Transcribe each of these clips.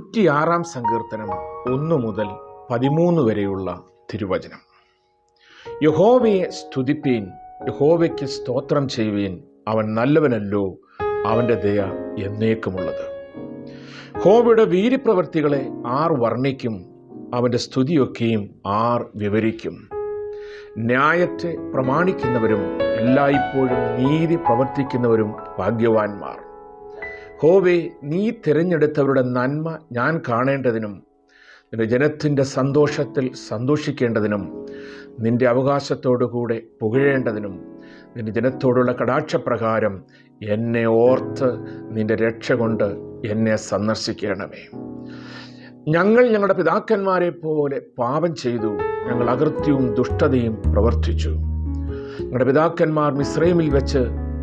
നൂറ്റിയാറാം സങ്കീർത്തനം ഒന്നു മുതൽ പതിമൂന്ന് വരെയുള്ള തിരുവചനം. യഹോവയെ സ്തുതിപ്പീൻ യഹോവയ്ക്ക് സ്തോത്രം ചെയ്യുവീൻ അവൻ നല്ലവനല്ലോ അവന്റെ ദയ എന്നേക്കുമുള്ളത്. ഹോവയുടെ വീര്യപ്രവർത്തികളെ ആർ വർണിക്കും അവന്റെ സ്തുതിയൊക്കെയും ആർ വിവരിക്കും. ന്യായത്തെ പ്രമാണിക്കുന്നവരും എല്ലായ്പ്പോഴും നീതി പ്രവർത്തിക്കുന്നവരും ഭാഗ്യവാന്മാർ. ഹോവേ നീ തിരഞ്ഞെടുത്തവരുടെ നന്മ ഞാൻ കാണേണ്ടതിനും നിന്റെ ജനത്തിന്റെ സന്തോഷത്തിൽ സന്തോഷിക്കേണ്ടതിനും നിന്റെ അവകാശത്തോടുകൂടെ പുകഴേണ്ടതിനും നിന്റെ ജനത്തോടുള്ള കടാക്ഷപ്രകാരം എന്നെ ഓർത്ത് നിന്റെ രക്ഷ കൊണ്ട് എന്നെ സന്ദർശിക്കണമേ. ഞങ്ങൾ ഞങ്ങളുടെ പിതാക്കന്മാരെ പോലെ പാപം ചെയ്തു ഞങ്ങൾ അകൃത്യവും ദുഷ്ടതയും പ്രവർത്തിച്ചു. ഞങ്ങളുടെ പിതാക്കന്മാർ മിശ്രൈമിൽ വെച്ച്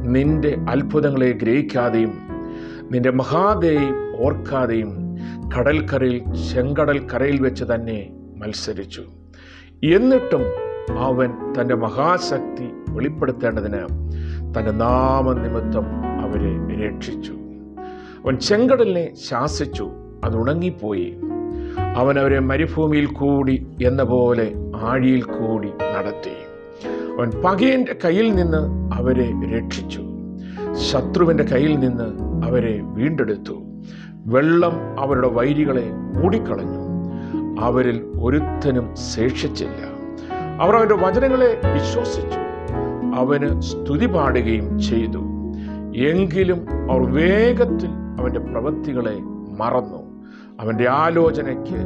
നിന്റെ അത്ഭുതങ്ങളെ ഗ്രഹിക്കാതെയും നിന്റെ മഹാദേയും ഓർക്കാതെയും കടൽക്കരയിൽ ചെങ്കടൽ കരയിൽ വെച്ച് തന്നെ മത്സരിച്ചു. എന്നിട്ടും അവൻ തന്റെ മഹാശക്തി വെളിപ്പെടുത്തേണ്ടതിന് തന്റെ നാമനിമിത്തം അവരെ രക്ഷിച്ചു. അവൻ ചെങ്കടലിനെ ശാസിച്ചു അത് ഉണങ്ങിപ്പോയി. അവൻ അവരെ മരുഭൂമിയിൽ കൂടി എന്ന പോലെ ആഴിയിൽ കൂടി നടത്തി. അവൻ പകയന്റെ കയ്യിൽ നിന്ന് അവരെ രക്ഷിച്ചു. ശത്രുവിന്റെ കയ്യിൽ നിന്ന് അവരെ വീണ്ടെടുത്തു. വെള്ളം അവരുടെ വൈരികളെ മൂടിക്കളഞ്ഞു. അവരിൽ ഒരുത്തനും ശേഷിച്ചില്ല. അവർ അവന്റെ വചനങ്ങളെ വിശ്വസിച്ചു. അവന് സ്തുതി പാടുകയും ചെയ്തു. എങ്കിലും അവർ വേഗത്തിൽ അവന്റെ പ്രവൃത്തികളെ മറന്നു. അവന്റെ ആലോചനയ്ക്ക്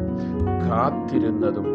കാത്തിരുന്നതും